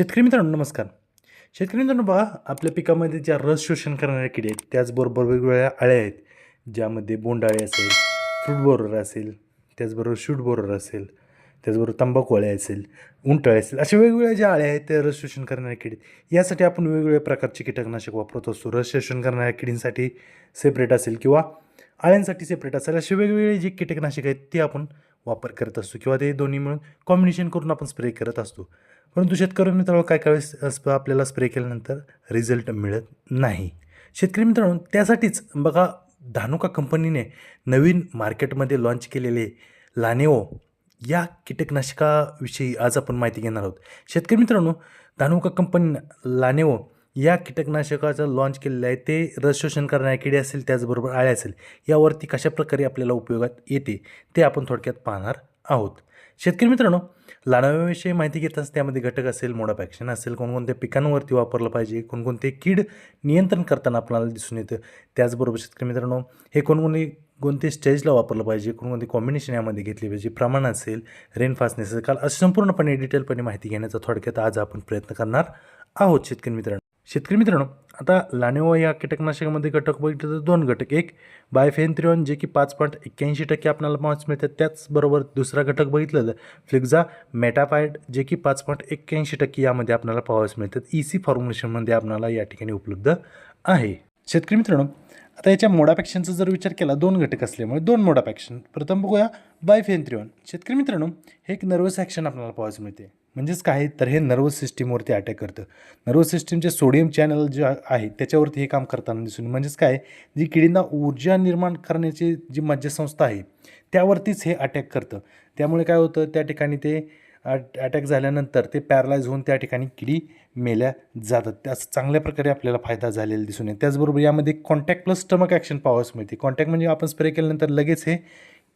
शेतकरी मित्रांनो नमस्कार. शेतकरी मित्रांनो बघा आपल्या पिकामध्ये ज्या रस शोषण करणाऱ्या किडे आहेत त्याचबरोबर वेगवेगळ्या अळ्या आहेत ज्यामध्ये बोंडाळे असेल फ्रूट बोरर असेल त्याचबरोबर शूट बोरर असेल त्याचबरोबर तंबाखू अळ्या असेल उंटळे असेल अशा वेगवेगळ्या ज्या आळ्या आहेत त्या रस शोषण करणाऱ्या किडे यासाठी आपण वेगवेगळ्या प्रकारचे कीटकनाशक वापरत असतो. रस शोषण करणाऱ्या किडींसाठी सेपरेट असेल किंवा अळ्यांसाठी सेपरेट असेल असे वेगवेगळे जे कीटकनाशक आहेत ते आपण वापर करत असतो किंवा ते दोन्ही मिळून कॉम्बिनेशन करून आपण स्प्रे करत असतो. परंतु शेतकरी मित्रांनो काय काय वेळेस आपल्याला स्प्रे केल्यानंतर रिझल्ट मिळत नाही. शेतकरी मित्रांनो त्यासाठीच बघा धानुका कंपनीने नवीन मार्केटमध्ये लॉन्च केलेले लानेओ या कीटकनाशकाविषयी आज आपण माहिती घेणार आहोत. शेतकरी मित्रांनो धानुका कंपनीनं लानेओ या कीटकनाशकाचं लॉन्च केलेलं आहे. ते रस शोषण करणारे किडे असेल त्याचबरोबर आळे असेल यावरती कशा प्रकारे आपल्याला उपयोगात येते ते आपण थोडक्यात पाहणार आहोत. शेतकरी मित्रांनो लाडाव्याविषयी माहिती घेताच त्यामध्ये घटक असेल मोड ॲक्शन असेल कोणकोणत्या पिकांवरती वापरलं पाहिजे कोणकोणते कीड नियंत्रण करताना आपल्याला दिसून येतं. त्याचबरोबर शेतकरी मित्रांनो हे कोणकोणते कोणते स्टेजला वापरलं पाहिजे कोणकोणते कॉम्बिनेशन यामध्ये घेतली पाहिजे प्रमाण असेल रेनफास्टनेस असेल काल असं संपूर्णपणे डिटेलपणे माहिती घेण्याचा थोडक्यात आज आपण प्रयत्न करणार आहोत शेतकरी मित्रांनो. शेतकरी मित्रांनो आता लानेवा या कीटकनाशकामध्ये घटक बघितलं तर दोन घटक. एक बायफेन्थ्रिऑन जे की पाच पॉईंट एक्क्याऐंशी टक्के आपल्याला पाच मिळतात. त्याचबरोबर दुसरा घटक बघितलं तर फ्लिक्झा मेटाफाईड जे की पाच पॉईंट एक्क्याऐंशी टक्के यामध्ये आपल्याला पाहावयास मिळतात. ई सी फॉर्म्युलेशनमध्ये आपल्याला या ठिकाणी उपलब्ध आहे. शेतकरी मित्रांनो आता याच्या मोडापॅक्शनचा जर विचार केला दोन घटक असल्यामुळे दोन मोडापॅक्शन प्रथम बघूया बायफेन्थ्रिऑन. शेतकरी मित्रांनो हे एक नर्वस ॲक्शन आपल्याला पाहायला मिळते. म्हणजेच काय? तर हे नर्वस सिस्टीमवरती अटॅक करतं. नर्वस सिस्टीमचे सोडियम चॅनल जे आहे त्याच्यावरती हे काम करताना दिसून म्हणजेच काय? जी किडींना ऊर्जा निर्माण करण्याची जी मज्जासंस्था आहे त्यावरतीच हे अटॅक करतं. त्यामुळे काय होतं? त्या ठिकाणी ते अटॅक झाल्यानंतर ते पॅरलाइज होऊन त्या ठिकाणी किडी मेल्या जातात. त्याच चांगल्या प्रकारे आपल्याला फायदा झालेला दिसून येईल. त्याचबरोबर यामध्ये contact plus stomach action powers मिळते. कॉन्टॅक्ट म्हणजे आपण स्प्रे केल्यानंतर लगेच हे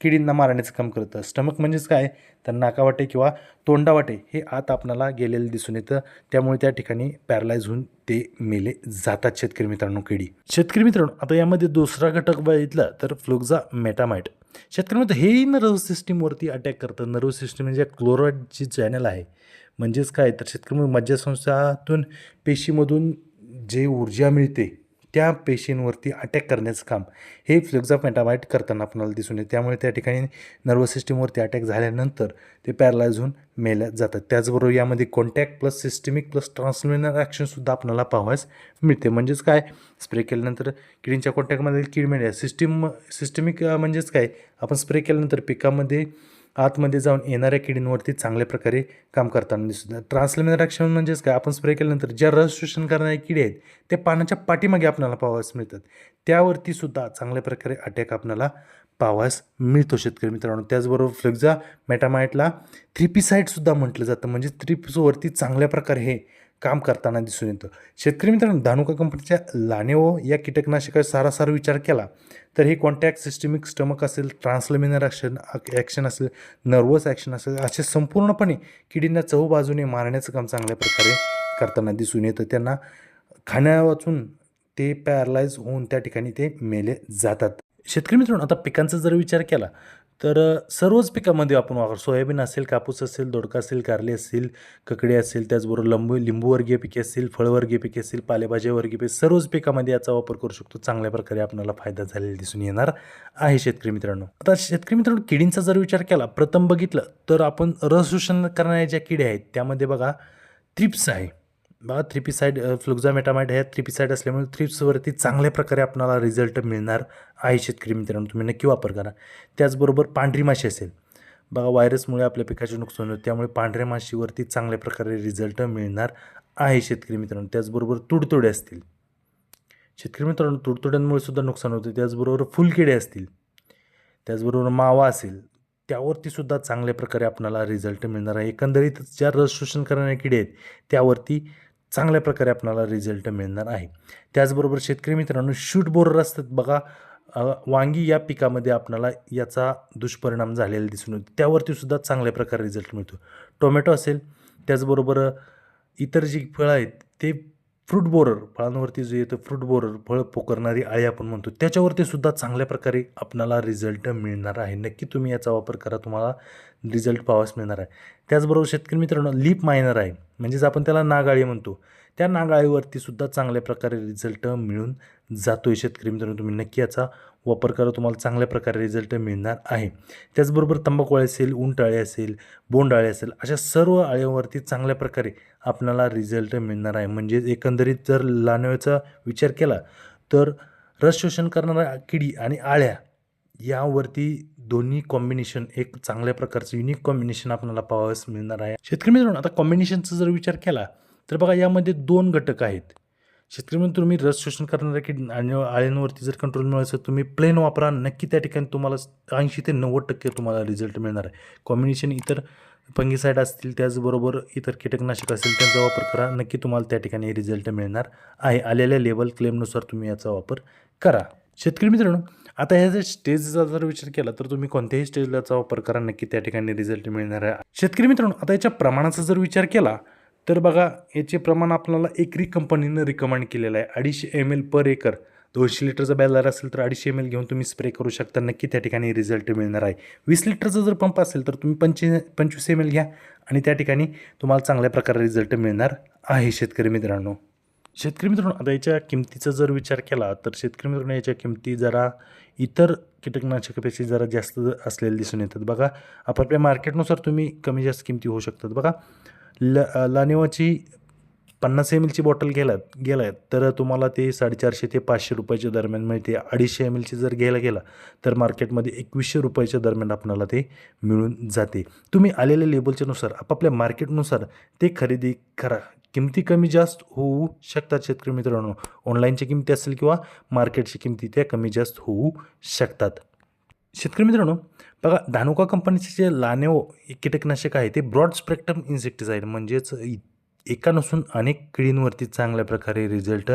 किडींना मारण्याचं काम करतं. स्टमक म्हणजेच काय? तर नाकावाटे किंवा तोंडावाटे हे आत आपणाला गेलेलं दिसून येतं. त्यामुळे त्या ठिकाणी पॅरलाइज होऊन ते मेले जातात शेतकरी मित्रांनो किडी. शेतकरी मित्रांनो आता यामध्ये दुसरा घटक बघितला तर फ्लुक्झा मेटामाइट. शेतकरी मित्र हेही नर्व्ह सिस्टीमवरती अटॅक करतं. नर्व्ह सिस्टीम म्हणजे क्लोराईडची चॅनल आहे. म्हणजेच काय? तर शेतकरी मज्जासंस्थातून पेशीमधून जे ऊर्जा मिळते त्या पेशींवरती अटॅक करण्याचं काम. हे फ्लक्झा करताना आपल्याला दिसून येते. त्यामुळे त्या ठिकाणी नर्वस सिस्टीमवरती अटॅक झाल्यानंतर ते पॅरलाइज होऊन मेल्या जातात. त्याचबरोबर यामध्ये contact plus systemic plus translaminar ॲक्शनसुद्धा आपल्याला पाहावयास मिळते. म्हणजेच काय? स्प्रे केल्यानंतर किडींच्या कॉन्टॅक्टमध्ये किड मिळेल सिस्टीम सिस्टमिक म्हणजेच काय? आपण स्प्रे केल्यानंतर पिकामध्ये आतमध्ये जाऊन येणाऱ्या किडींवरती चांगल्या प्रकारे काम करताना दिसतं ट्रान्सलेमिनर ॲक्शन म्हणजेच काय? आपण स्प्रे केल्यानंतर ज्या रस शोषण करणारे किडे आहेत ते पानाच्या पाठीमागे आपल्याला पाहावयास मिळतात. त्यावरती सुद्धा चांगल्या प्रकारे अटॅक आपल्याला पावास मिळतो शेतकरी मित्रांनो. त्याचबरोबर फ्लेक्झा मेटामाइटला थ्रिपिसाईडसुद्धा म्हटलं जातं. म्हणजे थ्रिप्सवरती चांगल्या प्रकारे हे काम करताना दिसून येतं. शेतकरी मित्रांनो धानुका कंपनीच्या लानेओ या कीटकनाशकाचा सारासार विचार केला तर हे कॉन्टॅक्ट सिस्टमिक स्टमक असेल ट्रान्सलेमिनर ॲक्शन ॲक्शन असेल नर्वस ॲक्शन असेल असे संपूर्णपणे किडींना चहू बाजूने मारण्याचं काम चांगल्या प्रकारे करताना दिसून येतं. त्यांना खाण्या वाचून ते पॅरलाइज होऊन त्या ठिकाणी ते मेले जातात. शेतकरी मित्रांनो आता पिकांचा जर विचार केला तर सर्वच पिकामध्ये आपण वापर सोयाबीन असेल कापूस असेल दोडका असेल कारली असेल ककडी असेल त्याचबरोबर लंबू लिंबूवर्गीय पिके असतील फळवर्गीय पिके असतील पालेभाज्यावर्गीय पिके सर्वच पिकामध्ये याचा वापर करू शकतो. चांगल्या प्रकारे आपल्याला फायदा झालेला दिसून येणार आहे शेतकरी मित्रांनो. आता शेतकरी मित्रांनो किडींचा जर विचार केला प्रथम बघितलं तर आपण रस शोषण करणाऱ्या ज्या किड्या आहेत त्यामध्ये बघा थ्रिप्स आहे. थ्रिपिसाईड फ्लुक्झामेटामाइड ह्या थ्रिपीसाईड असल्यामुळे थ्रिप्सवरती चांगल्या प्रकारे आपल्याला रिझल्ट मिळणार आहे शेतकरी मित्रांनो. तुम्ही नक्की वापर करा. त्याचबरोबर पांढरी माशी असेल. बघा व्हायरसमुळे आपल्या पिकाचे नुकसान होते त्यामुळे पांढऱ्या माशीवरती चांगल्या प्रकारे रिझल्ट मिळणार आहे शेतकरी मित्रांनो. त्याचबरोबर तुडतुडे असतील. शेतकरी मित्रांनो तुडतुड्यांमुळे सुद्धा नुकसान होते. त्याचबरोबर फुलकिडे असतील. त्याचबरोबर मावा असेल. त्यावरती सुद्धा चांगल्या प्रकारे आपल्याला रिझल्ट मिळणार आहे. एकंदरीत ज्या रस शोषण करणाऱ्या किडे आहेत त्यावरती चांगल्या प्रकारे आपल्याला रिझल्ट मिळणार आहे. त्याचबरोबर शेतकरी मित्रांनो शूट बोरर असतात बघा वांगी या पिकामध्ये आपणाला याचा दुष्परिणाम झालेला दिसून येतो. त्यावरती सुद्धा चांगल्या प्रकारे रिझल्ट मिळतो. टोमॅटो असेल त्याचबरोबर इतर जी फळं आहेत ते फ्रूट बोरर फळांवरती जे येतं फ्रूट बोरर फळ पोकरणारी आळी आपण म्हणतो त्याच्यावरती सुद्धा चांगल्या प्रकारे आपणाला रिझल्ट मिळणार आहे. नक्की तुम्ही याचा वापर करा तुम्हाला रिझल्ट पाहावास मिळणार आहे. त्याचबरोबर शेतकरी मित्रांनो लीप मायनर आहे. म्हणजेच आपण त्याला नागाळी म्हणतो. त्या नागाळीवरती सुद्धा चांगल्या प्रकारे रिझल्ट मिळून जातो आहे शेतकरी मित्रांनो. तुम्ही नक्की याचा वापर करा तुम्हाला चांगल्या प्रकारे रिझल्ट मिळणार आहे. त्याचबरोबर तंबाखू अळी असेल उंटाळी असेल बोंडाळी असेल अशा सर्व आळ्यावरती चांगल्या प्रकारे आपल्याला रिझल्ट मिळणार आहे. म्हणजे एकंदरीत जर लानवेचा विचार केला तर रस शोषण करणाऱ्या किडी आणि आळ्या यावरती दोन्ही कॉम्बिनेशन एक चांगल्या प्रकारचं युनिक कॉम्बिनेशन आपल्याला पाहावयास मिळणार आहे. शेतकरी मित्रांनो आता कॉम्बिनेशनचा जर विचार केला तर बघा यामध्ये दोन घटक आहेत. शेतकरी म्हणून तुम्ही रस शोषण करणाऱ्या किड आणि आळ्यांवरती जर कंट्रोल मिळवायचं तुम्ही प्लेन वापरा. नक्की त्या ठिकाणी तुम्हाला ऐंशी ते नव्वद टक्के तुम्हाला रिझल्ट मिळणार आहे. कॉम्बिनेशन इतर फंगीसाईड असतील त्याचबरोबर इतर कीटकनाशक असेल त्यांचा वापर करा. नक्की तुम्हाला त्या ठिकाणी रिझल्ट मिळणार आहे. आलेल्या लेवल क्लेमनुसार तुम्ही याचा वापर करा. शेतकरी मित्रांनो आता ह्या जर स्टेजचा जर विचार केला तर तुम्ही कोणत्याही स्टेजलाचा याचा वापर करा. नक्की त्या ठिकाणी रिझल्ट मिळणार आहे. शेतकरी मित्रांनो आता याच्या प्रमाणाचा जर विचार केला तर बघा याचे प्रमाण आपल्याला एकरी कंपनीनं रिकमेंड केलेलं आहे. अडीचशे एम एल पर एकर दोनशे लिटरचा बॅलर असेल तर अडीचशे एम एल घेऊन तुम्ही स्प्रे करू शकता. नक्की त्या ठिकाणी रिझल्ट मिळणार आहे. वीस लिटरचा जर पंप असेल तर तुम्ही पंचवी पंचवीस एम एल घ्या आणि त्या ठिकाणी तुम्हाला चांगल्या प्रकारे रिझल्ट मिळणार आहे शेतकरी मित्रांनो. शेतकरी मित्रांनो आता याच्या किमतीचा जर विचार केला तर शेतकरी मित्रांनो याच्या किमती जरा इतर कीटकनाशकापेक्षा जरा जास्त असलेले दिसून येतात. बघा आपापल्या मार्केटनुसार तुम्ही कमी जास्त किमती होऊ शकतात. बघा ल लानेवाची पन्नास एम एलची बॉटल गेलात गेलात तर तुम्हाला ते साडेचारशे ते पाचशे रुपयाच्या दरम्यान मिळते. अडीचशे एम एलची जर घ्यायला गेला तर मार्केटमध्ये एकवीसशे रुपयाच्या दरम्यान आपल्याला ते मिळून जाते. तुम्ही आलेल्या लेबलच्यानुसार आपापल्या मार्केटनुसार ते खरेदी करा. किमती कमी जास्त होऊ शकतात शेतकरी मित्रांनो. ऑनलाईनच्या किमती असेल किंवा मार्केटची किमती त्या कमी जास्त होऊ शकतात. शेतकरी मित्रांनो बघा धानुका कंपनीचे जे लानेओ हे कीटकनाशक आहे ते ब्रॉड स्पेक्ट्रम इन्सेक्टिसाईड म्हणजेच इ- एका नसून अनेक किडींवरती चांगल्या प्रकारे रिझल्ट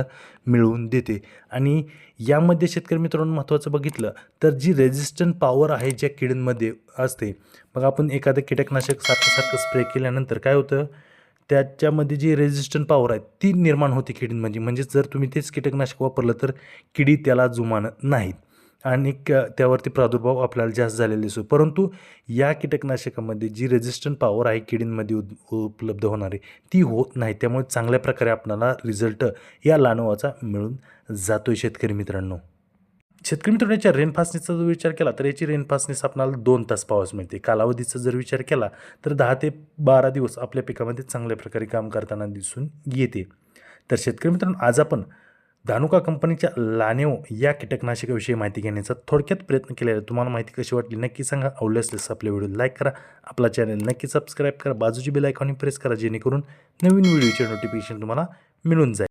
मिळवून देते. आणि यामध्ये शेतकरी मित्रांनो महत्त्वाचं बघितलं तर जी रेझिस्टंट पॉवर आहे ज्या किडींमध्ये असते मग आपण एखादं कीटकनाशक सारखं सारखं स्प्रे केल्यानंतर काय होतं? त्याच्यामध्ये जी रेझिस्टंट पॉवर आहे ती निर्माण होते किडींमध्ये. म्हणजेच जर तुम्ही तेच कीटकनाशक वापरलं तर किडी त्याला जुमानत नाहीत. आणि क- त्यावरती प्रादुर्भाव आपल्याला जास्त झालेला दिसतो. परंतु या कीटकनाशकामध्ये जी रेझिस्टंट पॉवर आहे किडींमध्ये उद उपलब्ध होणारी ती होत नाही. त्यामुळे चांगल्या प्रकारे आपल्याला रिझल्ट या लानवाचा मिळून जातो शेतकरी मित्रांनो. शेतकरी मित्रांनो याच्या रेनफासणीचा जर विचार केला तर याची रेनफासनेस आपल्याला दोन तास पावस मिळते. कालावधीचा जर विचार केला तर दहा ते बारा दिवस आपल्या पिकामध्ये चांगल्या प्रकारे काम करताना दिसून येते. तर शेतकरी मित्रांनो आज आपण धानुका कंपनीच्या लानेव या कीटकनाशकाविषयी माहिती घेण्याचा थोडक्यात प्रयत्न केलेला आहे. तुम्हाला माहिती कशी वाटली? नक्की सांगा. आवडली असल्यास आपल्या व्हिडिओ लाईक करा. आपला चॅनल नक्की सबस्क्राईब करा. बाजूची बेल आयकॉन प्रेस करा जेणेकरून नवीन व्हिडिओचे नोटिफिकेशन तुम्हाला मिळून जाईल.